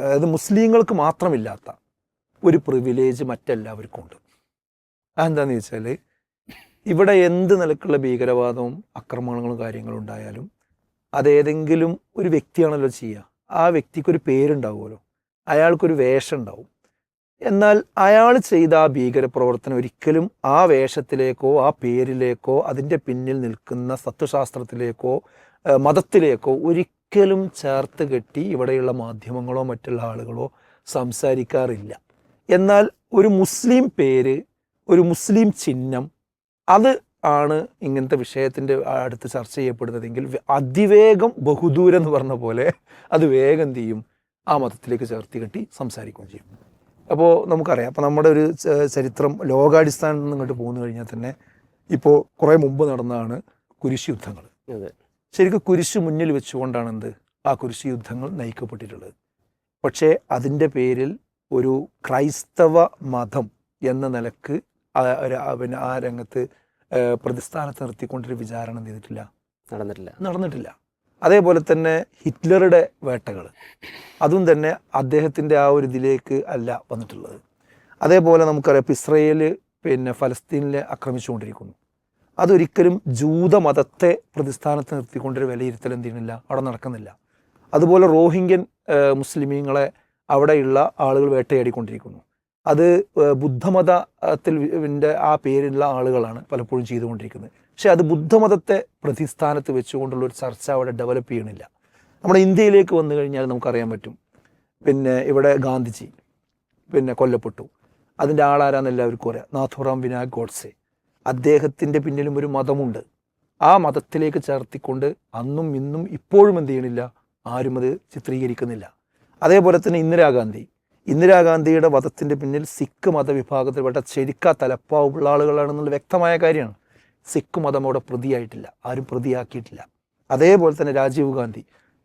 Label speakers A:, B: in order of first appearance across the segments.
A: അതായത് മുസ്ലിങ്ങൾക്ക് മാത്രമില്ലാത്ത ഒരു പ്രിവിലേജ് മറ്റെല്ലാവർക്കും ഉണ്ട് അതെന്താന്ന് വെച്ചാൽ ഇവിടെ എന്ത് നിലക്കുള്ള ഭീകരവാദവും ആക്രമണങ്ങളും കാര്യങ്ങളും ഉണ്ടായാലും അതേതെങ്കിലും ഒരു വ്യക്തിയാണല്ലോ ചെയ്യുക. ആ വ്യക്തിക്കൊരു പേരുണ്ടാവുമല്ലോ. അയാൾക്കൊരു വേഷം ഉണ്ടാവും എന്നാൽ അയാൾ ചെയ്ത ആ ഭീകരപ്രവർത്തനം ഒരിക്കലും ആ വേഷത്തിലേക്കോ ആ പേരിലേക്കോ അതിന്റെ പിന്നിൽ നിൽക്കുന്ന തത്വശാസ്ത്രത്തിലേക്കോ മതത്തിലേക്കോ ഒരിക്കലും ചേർത്ത് കെട്ടി ഇവിടെയുള്ള മാധ്യമങ്ങളോ മറ്റുള്ള ആളുകളോ സംസാരിക്കാറില്ല. എന്നാൽ ഒരു മുസ്ലിം പേര് ഒരു മുസ്ലിം ചിഹ്നം അത് ആണ് ഇങ്ങനത്തെ വിഷയത്തിന്റെ അടുത്ത് ചർച്ച ചെയ്യപ്പെടുന്നതെങ്കിൽ അതിവേഗം ബഹുദൂരം എന്ന് പറഞ്ഞ പോലെ അത് വേഗം എന്ത് ചെയ്യും? ആ മതത്തിലേക്ക് ചേർത്തി കെട്ടി സംസാരിക്കുകയും ചെയ്യും. അപ്പോൾ നമുക്കറിയാം അപ്പോൾ നമ്മുടെ ഒരു ചരിത്രം ലോകാടിസ്ഥാനത്ത് നിന്ന് ഇങ്ങോട്ട് പോന്നു കഴിഞ്ഞാൽ തന്നെ ഇപ്പോൾ കുറേ മുമ്പ് നടന്നതാണ് കുരിശ് യുദ്ധങ്ങൾ. ശരിക്കും കുരിശ് മുന്നിൽ വെച്ചുകൊണ്ടാണ് എന്ത്? ആ കുരിശ് യുദ്ധങ്ങൾ നയിക്കപ്പെട്ടിട്ടുള്ളത്. പക്ഷേ അതിന്റെ പേരിൽ ഒരു ക്രൈസ്തവ മതം എന്ന നിലയ്ക്ക് പിന്നെ ആ രംഗത്ത് പ്രതിസ്ഥാനത്ത് നിർത്തിക്കൊണ്ടൊരു വിചാരണ ചെയ്തിട്ടില്ല.
B: നടന്നിട്ടില്ല.
A: നടന്നിട്ടില്ല. അതേപോലെ തന്നെ ഹിറ്റ്ലറുടെ വേട്ടകൾ അതും തന്നെ അദ്ദേഹത്തിന്റെ ആ ഒരു ഇതിലേക്ക് അല്ല വന്നിട്ടുള്ളത്. അതേപോലെ നമുക്കറിയാം ഇപ്പം ഇസ്രയേൽ പിന്നെ ഫലസ്തീനിലെ ആക്രമിച്ചുകൊണ്ടിരിക്കുന്നു. അതൊരിക്കലും ജൂതമതത്തെ പ്രതിസ്ഥാനത്ത് നിർത്തിക്കൊണ്ടൊരു വിലയിരുത്തൽ എന്ത് ചെയ്യുന്നില്ല അവിടെ നടക്കുന്നില്ല. അതുപോലെ റോഹിംഗ്യൻ മുസ്ലിമീങ്ങളെ അവിടെയുള്ള ആളുകൾ വേട്ടയാടിക്കൊണ്ടിരിക്കുന്നു. അത് ബുദ്ധമതത്തിൽ ആ പേരുള്ള ആളുകളാണ് പലപ്പോഴും ചെയ്തുകൊണ്ടിരിക്കുന്നത്. പക്ഷേ അത് ബുദ്ധമതത്തെ പ്രതിസ്ഥാനത്ത് വെച്ചുകൊണ്ടുള്ള ഒരു ചർച്ച അവിടെ ഡെവലപ്പ് ചെയ്യണില്ല. നമ്മുടെ ഇന്ത്യയിലേക്ക് വന്നു കഴിഞ്ഞാൽ നമുക്കറിയാൻ പറ്റും. പിന്നെ ഇവിടെ ഗാന്ധിജി പിന്നെ കൊല്ലപ്പെട്ടു. അതിന്റെ ആളാരാന്ന് എല്ലാവർക്കും അറിയാം. നാഥുറാം വിനായക് ഗോഡ്സെ. അദ്ദേഹത്തിന്റെ പിന്നിലും ഒരു മതമുണ്ട്. ആ മതത്തിലേക്ക് ചേർത്തിക്കൊണ്ട് അന്നും ഇന്നും ഇപ്പോഴും എന്ത് ചെയ്യണില്ല? ആരും അത് ചിത്രീകരിക്കുന്നില്ല. അതേപോലെ തന്നെ ഇന്ദിരാഗാന്ധി. ഇന്ദിരാഗാന്ധിയുടെ വധത്തിന്റെ പിന്നിൽ സിഖ് മതവിഭാഗത്തിൽപ്പെട്ട ചെരിക്ക തലപ്പാവുള്ള ആളുകളാണെന്നുള്ള വ്യക്തമായ കാര്യമാണ്. സിഖ് മതം അവിടെ പ്രതിയായിട്ടില്ല. ആരും പ്രതിയാക്കിയിട്ടില്ല. അതേപോലെ തന്നെ രാജീവ് ഗാന്ധി.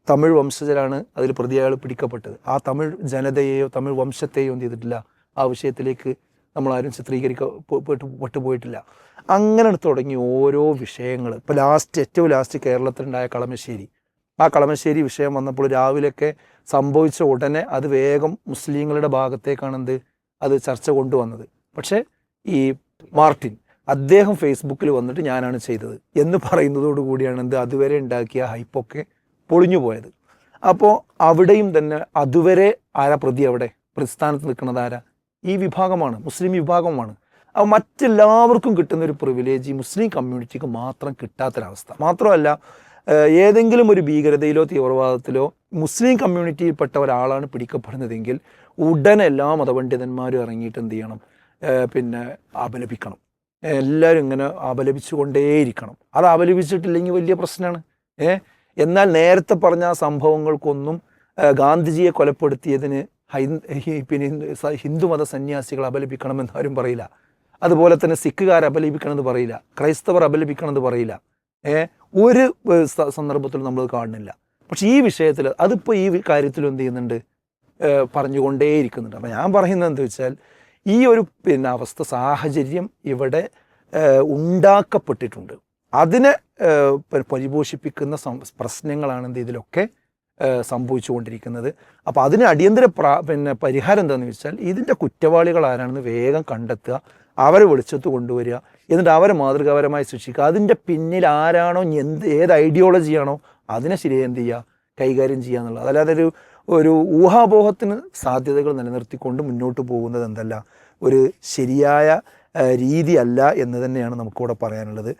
A: തമിഴ് വംശജരാണ് അതിൽ പ്രതിയാൾ പിടിക്കപ്പെട്ടത്. ആ തമിഴ് ജനതയെയോ തമിഴ് വംശത്തെയോ എന്ത് ചെയ്തിട്ടില്ല? ആ വിഷയത്തിലേക്ക് നമ്മളാരും ചിത്രീകരിക്ക പെ- പെട്ടു പെട്ടുപോയിട്ടില്ല. അങ്ങനെ തുടങ്ങി ഓരോ വിഷയങ്ങൾ ഇപ്പോൾ ലാസ്റ്റ് ഏറ്റവും ലാസ്റ്റ് കേരളത്തിലുണ്ടായ കളമശ്ശേരി. ആ കളമശ്ശേരി വിഷയം വന്നപ്പോൾ രാവിലെയൊക്കെ സംഭവിച്ച ഉടനെ അത് വേഗം മുസ്ലിങ്ങളുടെ ഭാഗത്തേക്കാണ് എന്ത് അത് ചർച്ച കൊണ്ടുവന്നത്. പക്ഷേ ഈ മാർട്ടിൻ അദ്ദേഹം ഫേസ്ബുക്കിൽ വന്നിട്ട് ഞാനാണ് ചെയ്തത് എന്ന് പറയുന്നതോടു കൂടിയാണ് എന്ത് അതുവരെ ഉണ്ടാക്കിയ ഹൈപ്പൊക്കെ പൊളിഞ്ഞു പോയത്. അപ്പോൾ അവിടെയും തന്നെ അതുവരെ ആരാ പ്രതി അവിടെ? പ്രതിസ്ഥാനത്ത് നിൽക്കുന്നത് ആരാ? ഈ വിഭാഗമാണ് മുസ്ലിം വിഭാഗമാണ്. അപ്പോൾ മറ്റെല്ലാവർക്കും കിട്ടുന്ന ഒരു പ്രിവിലേജ് ഈ മുസ്ലിം കമ്മ്യൂണിറ്റിക്ക് മാത്രം കിട്ടാത്തൊരവസ്ഥ. മാത്രമല്ല ഏഹ് ഏതെങ്കിലും ഒരു ഭീകരതയിലോ തീവ്രവാദത്തിലോ മുസ്ലിം കമ്മ്യൂണിറ്റിയിൽപ്പെട്ട ഒരാളാണ് പിടിക്കപ്പെടുന്നതെങ്കിൽ ഉടനെ എല്ലാ മതപണ്ഡിതന്മാരും ഇറങ്ങിയിട്ട് എന്ത് ചെയ്യണം? പിന്നെ അപലപിക്കണം. എല്ലാവരും ഇങ്ങനെ അപലപിച്ചുകൊണ്ടേയിരിക്കണം. അത് അപലപിച്ചിട്ടില്ലെങ്കിൽ വലിയ പ്രശ്നമാണ്. ഏ എന്നാൽ നേരത്തെ പറഞ്ഞ സംഭവങ്ങൾക്കൊന്നും ഏഹ് ഗാന്ധിജിയെ കൊലപ്പെടുത്തിയതിന് പിന്നെ ഹിന്ദു മത ഹിന്ദുമത സന്യാസികൾ അപലപിക്കണമെന്ന് ആരും പറയില്ല. അതുപോലെ തന്നെ സിഖുകാർ അപലപിക്കണമെന്ന് പറയില്ല. ക്രൈസ്തവർ അപലപിക്കണമെന്ന് പറയില്ല. ഏ? ഒരു സന്ദർഭത്തിലും നമ്മൾ കാണുന്നില്ല. പക്ഷേ ഈ വിഷയത്തിൽ അതിപ്പോൾ ഈ കാര്യത്തിൽ എന്ത് ചെയ്യുന്നുണ്ട്? പറഞ്ഞുകൊണ്ടേയിരിക്കുന്നുണ്ട്. അപ്പം ഞാൻ പറയുന്നത് എന്താ വെച്ചാൽ ഈ ഒരു പിന്നെ അവസ്ഥ സാഹചര്യം ഇവിടെ ഉണ്ടാക്കപ്പെട്ടിട്ടുണ്ട്. അതിനെ പരിപോഷിപ്പിക്കുന്ന പ്രശ്നങ്ങളാണെന്ത് ഇതിലൊക്കെ സംഭവിച്ചുകൊണ്ടിരിക്കുന്നത്. അപ്പോൾ അതിന് അടിയന്തര പ്രാ പിന്നെ പരിഹാരം എന്താണെന്ന് വെച്ചാൽ ഇതിന്റെ കുറ്റവാളികൾ ആരാണെന്ന് വേഗം കണ്ടെത്തുക അവരെ വെളിച്ചത്ത് കൊണ്ടുവരിക എന്നിട്ട് അവരെ മാതൃകാപരമായി സൃഷ്ടിക്കുക അതിന്റെ പിന്നിൽ ആരാണോ എന്ത് ഏത് ഐഡിയോളജിയാണോ അതിനെ ശരിയായി എന്ത് ചെയ്യുക? കൈകാര്യം ചെയ്യുക എന്നുള്ളത്. അതല്ലാതെ ഒരു ഒരു ഊഹാപോഹത്തിന് സാധ്യതകൾ നിലനിർത്തിക്കൊണ്ട് മുന്നോട്ട് പോകുന്നത് എന്തല്ല ഒരു ശരിയായ രീതിയല്ല എന്ന് തന്നെയാണ് നമുക്കിവിടെ പറയാനുള്ളത്.